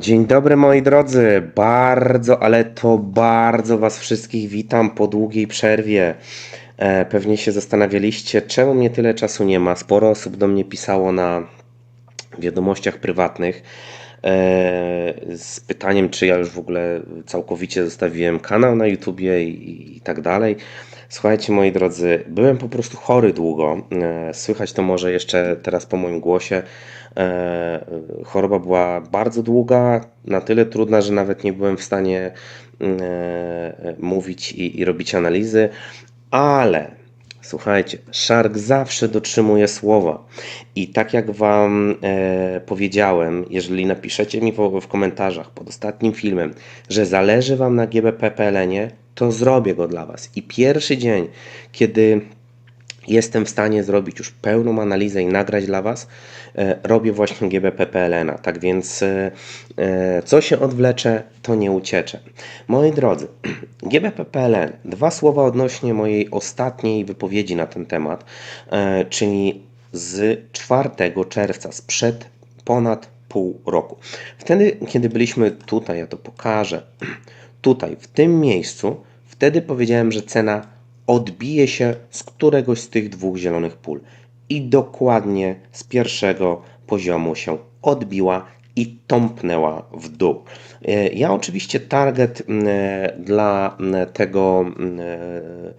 Dzień dobry moi drodzy, bardzo, ale to bardzo Was wszystkich witam po długiej przerwie. E, pewnie się zastanawialiście, czemu mnie tyle czasu nie ma. Sporo osób do mnie pisało na wiadomościach prywatnych z pytaniem, czy ja już w ogóle całkowicie zostawiłem kanał na YouTubie i, i tak dalej. Słuchajcie, moi drodzy, byłem po prostu chory długo. E, Słychać to może jeszcze teraz po moim głosie. E, Choroba była bardzo długa, na tyle trudna, że nawet nie byłem w stanie e, mówić i, i robić analizy, ale Słuchajcie, Shark zawsze dotrzymuje słowa. I tak jak Wam e, powiedziałem, jeżeli napiszecie mi w, w komentarzach pod ostatnim filmem, że zależy Wam na GBP PLN-ie, to zrobię go dla Was. I pierwszy dzień, kiedy jestem w stanie zrobić już pełną analizę i nagrać dla Was, e, robię właśnie GBP PLN. Tak więc e, e, co się odwlecze, to nie uciecze. Moi drodzy, GBP PLN. Dwa słowa odnośnie mojej ostatniej wypowiedzi na ten temat, czyli z 4 czerwca, sprzed ponad pół roku. Wtedy, kiedy byliśmy tutaj, ja to pokażę, tutaj, w tym miejscu, wtedy powiedziałem, że cena odbije się z któregoś z tych dwóch zielonych pól. I dokładnie z pierwszego poziomu się odbiła i tąpnęła w dół. E, Ja oczywiście target e, dla tego e,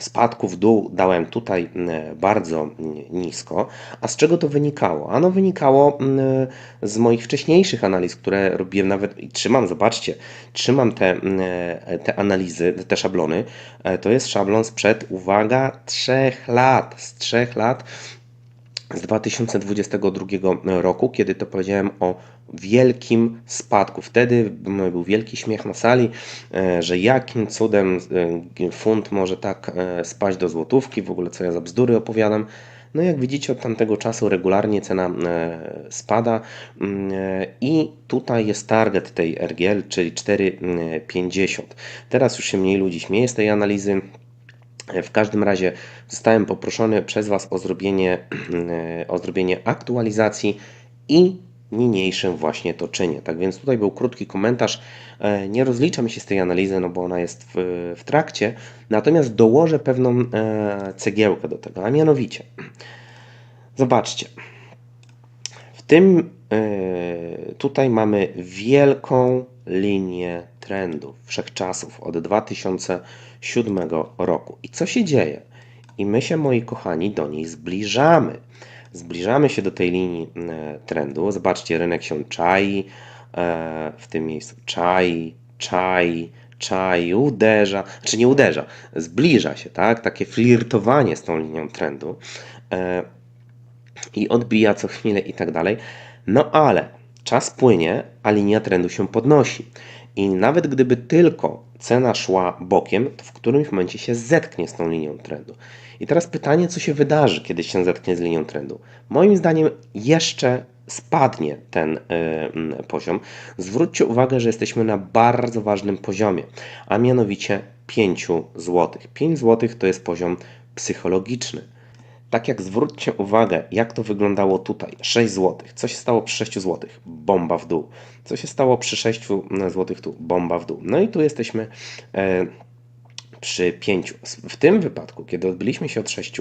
spadku w dół dałem tutaj m, bardzo nisko. A z czego to wynikało? Ano wynikało m, z moich wcześniejszych analiz, które robiłem nawet i trzymam, zobaczcie, trzymam te, te analizy, te szablony. E, To jest szablon sprzed, uwaga, trzech lat. Z trzech lat z 2022 roku, kiedy to powiedziałem o wielkim spadku. Wtedy był wielki śmiech na sali, e, że jakim cudem e, funt może tak e, spaść do złotówki, w ogóle co ja za bzdury opowiadam. No jak widzicie od tamtego czasu regularnie cena spada mm, i tutaj jest target tej RGL, czyli 4,50. Teraz już się mniej ludzi śmieje z tej analizy. W każdym razie zostałem poproszony przez Was o zrobienie, o zrobienie aktualizacji i niniejszym właśnie to czynię. Tak więc tutaj był krótki komentarz. E, Nie rozliczam się z tej analizy, no bo ona jest w, w trakcie, natomiast dołożę pewną e, cegiełkę do tego, a mianowicie zobaczcie. W tym e, tutaj mamy wielką linię trendów wszechczasów od 2007 roku. I co się dzieje? I my się, moi kochani, do niej zbliżamy. Zbliżamy się do tej linii e, trendu. Zobaczcie, rynek się czai e, w tym miejscu. Czai, czai, czai, uderza, czy nie uderza, zbliża się, tak? Takie flirtowanie z tą linią trendu. E, i odbija co chwilę i tak dalej. No ale czas płynie, a linia trendu się podnosi. I nawet gdyby tylko cena szła bokiem, to w którymś momencie się zetknie z tą linią trendu. I teraz pytanie, co się wydarzy, kiedy się zetknie z linią trendu? Moim zdaniem jeszcze spadnie ten y, mm, poziom. Zwróćcie uwagę, że jesteśmy na bardzo ważnym poziomie, a mianowicie 5 zł. 5 zł to jest poziom psychologiczny. Tak jak zwróćcie uwagę, jak to wyglądało tutaj. 6 zł. Co się stało przy 6 zł? Bomba w dół. Co się stało przy 6 zł tu? Bomba w dół. No i tu jesteśmy e, przy 5. W tym wypadku, kiedy odbyliśmy się od 6,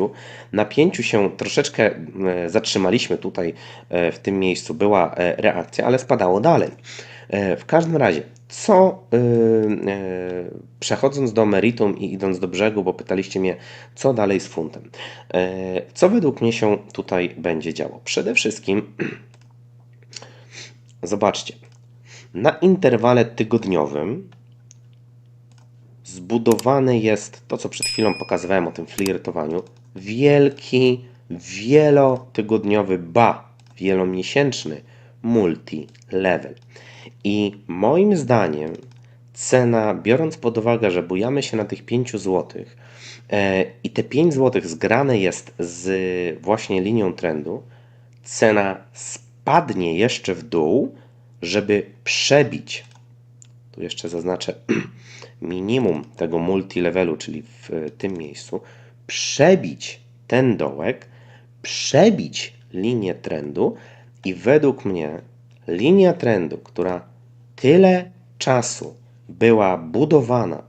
na 5 się troszeczkę e, zatrzymaliśmy tutaj e, w tym miejscu. Była e, reakcja, ale spadało dalej. E, W każdym razie, co y, y, przechodząc do meritum i idąc do brzegu, bo pytaliście mnie, co dalej z funtem. E, Co według mnie się tutaj będzie działo? Przede wszystkim zobaczcie, na interwale tygodniowym zbudowany jest to, co przed chwilą pokazywałem o tym flirtowaniu, wielki, wielotygodniowy, ba, wielomiesięczny multi-level. I moim zdaniem cena, biorąc pod uwagę, że bujamy się na tych 5 zł e, i te 5 zł zgrane jest z właśnie linią trendu, cena spadnie jeszcze w dół, żeby przebić tu jeszcze zaznaczę minimum tego multilevelu, czyli w e, tym miejscu, przebić ten dołek, przebić linię trendu i według mnie linia trendu, która tyle czasu była budowana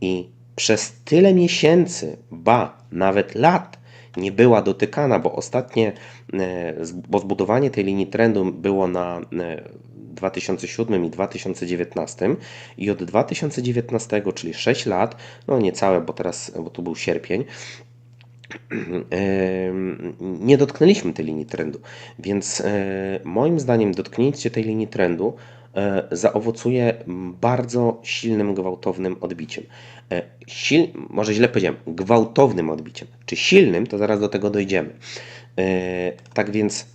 i przez tyle miesięcy, ba, nawet lat nie była dotykana, bo ostatnie, e, bo zbudowanie tej linii trendu było na e, 2007 i 2019 i od 2019, czyli 6 lat, no niecałe, bo teraz, bo tu był sierpień, nie dotknęliśmy tej linii trendu, więc e, moim zdaniem dotknięcie tej linii trendu e, zaowocuje bardzo silnym, gwałtownym odbiciem. E, Sil, może źle powiedziałem, gwałtownym odbiciem. Czy silnym, to zaraz do tego dojdziemy. Tak więc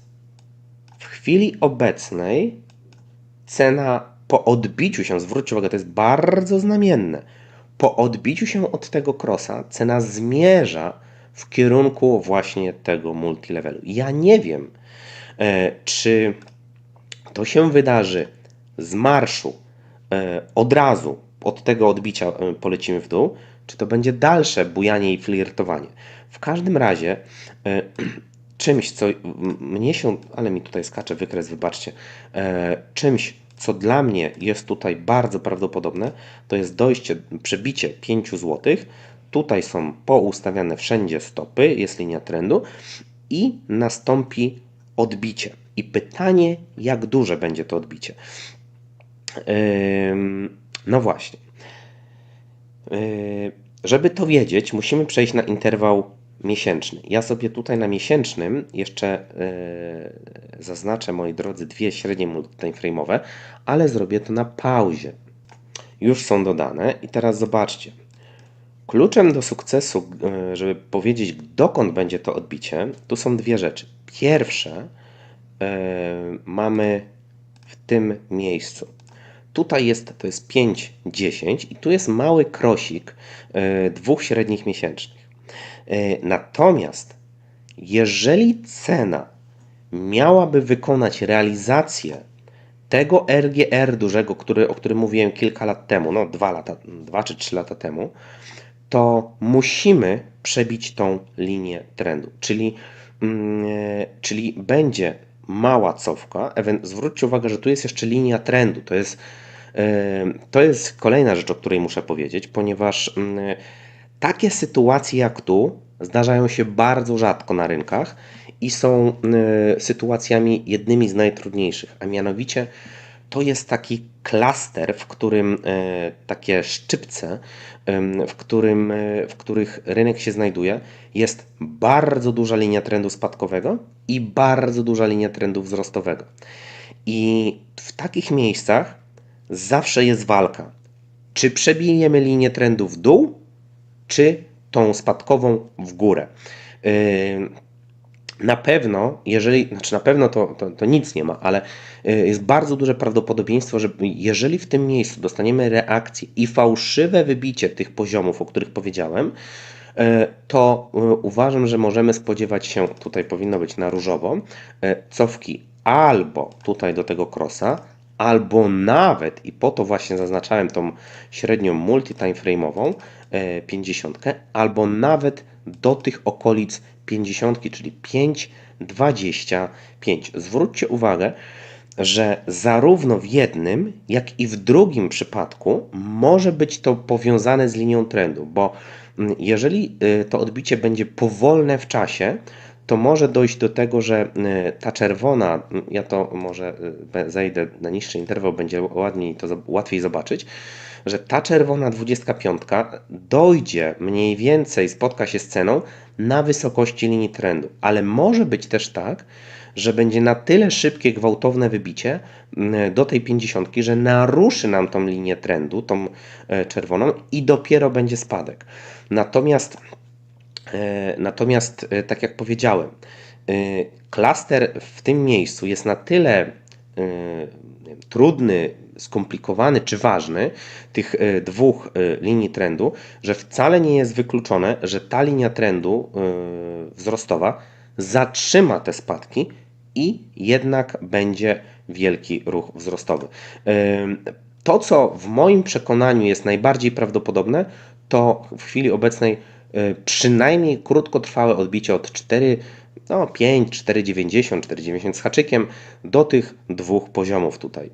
w chwili obecnej cena po odbiciu się, zwróćcie uwagę, to jest bardzo znamienne. Po odbiciu się od tego crossa cena zmierza w kierunku właśnie tego multilevelu. Ja nie wiem, e, czy to się wydarzy z marszu e, od razu, od tego odbicia e, polecimy w dół, czy to będzie dalsze bujanie i flirtowanie. W każdym razie czymś, co mnie się, ale mi tutaj skacze wykres, wybaczcie, czymś, co dla mnie jest tutaj bardzo prawdopodobne, to jest dojście, przebicie 5 zł. Tutaj są poustawiane wszędzie stopy, jest linia trendu i nastąpi odbicie. I pytanie, jak duże będzie to odbicie. No właśnie. Żeby to wiedzieć, musimy przejść na interwał miesięczny. Ja sobie tutaj na miesięcznym jeszcze yy, zaznaczę, moi drodzy, dwie średnie multitimeframe'owe, ale zrobię to na pauzie. Już są dodane i teraz zobaczcie. Kluczem do sukcesu, yy, żeby powiedzieć, dokąd będzie to odbicie, tu są dwie rzeczy. Pierwsze, yy, mamy w tym miejscu. Tutaj jest, to jest 5, 10 i tu jest mały krosik e, dwóch średnich miesięcznych. E, Natomiast jeżeli cena miałaby wykonać realizację tego RGR dużego, który, o którym mówiłem kilka lat temu, no dwa lata, dwa czy trzy lata temu, to musimy przebić tą linię trendu. Czyli, mm, e, czyli będzie mała cofka. Zwróćcie uwagę, że tu jest jeszcze linia trendu. To jest, e, to jest kolejna rzecz, o której muszę powiedzieć, ponieważ mm, takie sytuacje jak tu zdarzają się bardzo rzadko na rynkach i są sytuacjami jednymi z najtrudniejszych, a mianowicie to jest taki klaster, w którym y, takie szczypce, w, którym, y, w których rynek się znajduje, jest bardzo duża linia trendu spadkowego i bardzo duża linia trendu wzrostowego. I w takich miejscach zawsze jest walka. Czy przebijemy linię trendu w dół, czy tą spadkową w górę. Na pewno, jeżeli, znaczy na pewno to, to, to nic nie ma, ale yy, jest bardzo duże prawdopodobieństwo, że jeżeli w tym miejscu dostaniemy reakcję i fałszywe wybicie tych poziomów, o których powiedziałem, yy, to yy, uważam, że możemy spodziewać się, tutaj powinno być na różowo, cofki albo tutaj do tego crossa, albo nawet, i po to właśnie zaznaczałem tą średnią multi-timeframe'ową, e, 50, albo nawet do tych okolic 50, czyli 5,25. Zwróćcie uwagę, że zarówno w jednym, jak i w drugim przypadku może być to powiązane z linią trendu, bo mm, jeżeli y, to odbicie będzie powolne w czasie, to może dojść do tego, że y, ta czerwona, y, ja to może y, zejdę na niższy interwał, będzie ładniej to łatwiej zobaczyć, że ta czerwona 25 dojdzie mniej więcej, spotka się z ceną na wysokości linii trendu, ale może być też tak, że będzie na tyle szybkie, gwałtowne wybicie mm, do tej 50, że naruszy nam tą linię trendu, tą e, czerwoną i dopiero będzie spadek. Natomiast E, Natomiast, e, tak jak powiedziałem, klaster w tym miejscu jest na tyle trudny, skomplikowany czy ważny tych e, dwóch e, linii trendu, że wcale nie jest wykluczone, że ta linia trendu e, wzrostowa zatrzyma te spadki i jednak będzie wielki ruch wzrostowy. To, co w moim przekonaniu jest najbardziej prawdopodobne, to w chwili obecnej przynajmniej krótkotrwałe odbicie od 4 no 5, 4,90, 4,90 z haczykiem do tych dwóch poziomów tutaj.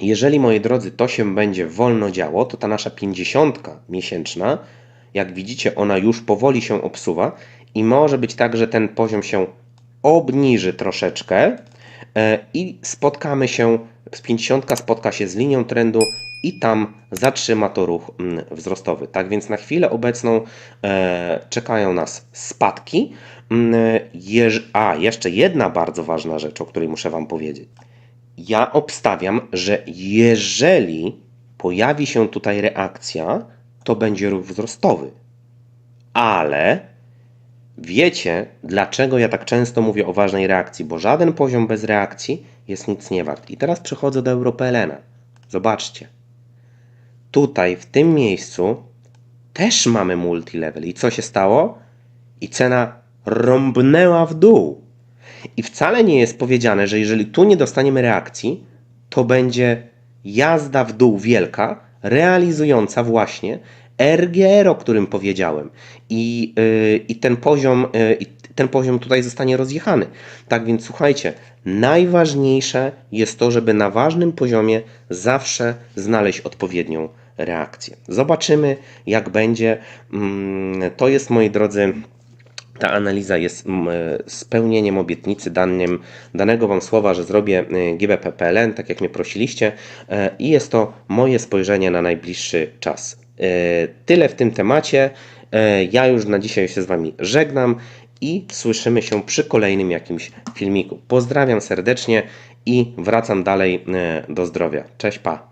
Jeżeli, moi drodzy, to się będzie wolno działo, to ta nasza 50 miesięczna, jak widzicie, ona już powoli się obsuwa i może być tak, że ten poziom się obniży troszeczkę e, i spotkamy się, z 50 spotka się z linią trendu i tam zatrzyma to ruch wzrostowy. Tak więc na chwilę obecną e, czekają nas spadki. A, jeszcze jedna bardzo ważna rzecz, o której muszę Wam powiedzieć. Ja obstawiam, że jeżeli pojawi się tutaj reakcja, to będzie ruch wzrostowy. Ale wiecie, dlaczego ja tak często mówię o ważnej reakcji? Bo żaden poziom bez reakcji jest nic nie wart. I teraz przechodzę do EuroPLN. Zobaczcie. Tutaj, w tym miejscu, też mamy multilevel. I co się stało? I cena rąbnęła w dół. I wcale nie jest powiedziane, że jeżeli tu nie dostaniemy reakcji, to będzie jazda w dół wielka, realizująca właśnie RGR, o którym powiedziałem. I, yy, i ten, poziom, yy, ten poziom tutaj zostanie rozjechany. Tak więc słuchajcie, najważniejsze jest to, żeby na ważnym poziomie zawsze znaleźć odpowiednią reakcję. Zobaczymy, jak będzie. Mm, To jest, moi drodzy, ta analiza jest e, spełnieniem obietnicy danym, danego Wam słowa, że zrobię e, GBP PLN, tak jak mnie prosiliście, e, i jest to moje spojrzenie na najbliższy czas. Tyle w tym temacie. Ja już na dzisiaj się z Wami żegnam i słyszymy się przy kolejnym jakimś filmiku. Pozdrawiam serdecznie i wracam dalej do zdrowia. Cześć, pa!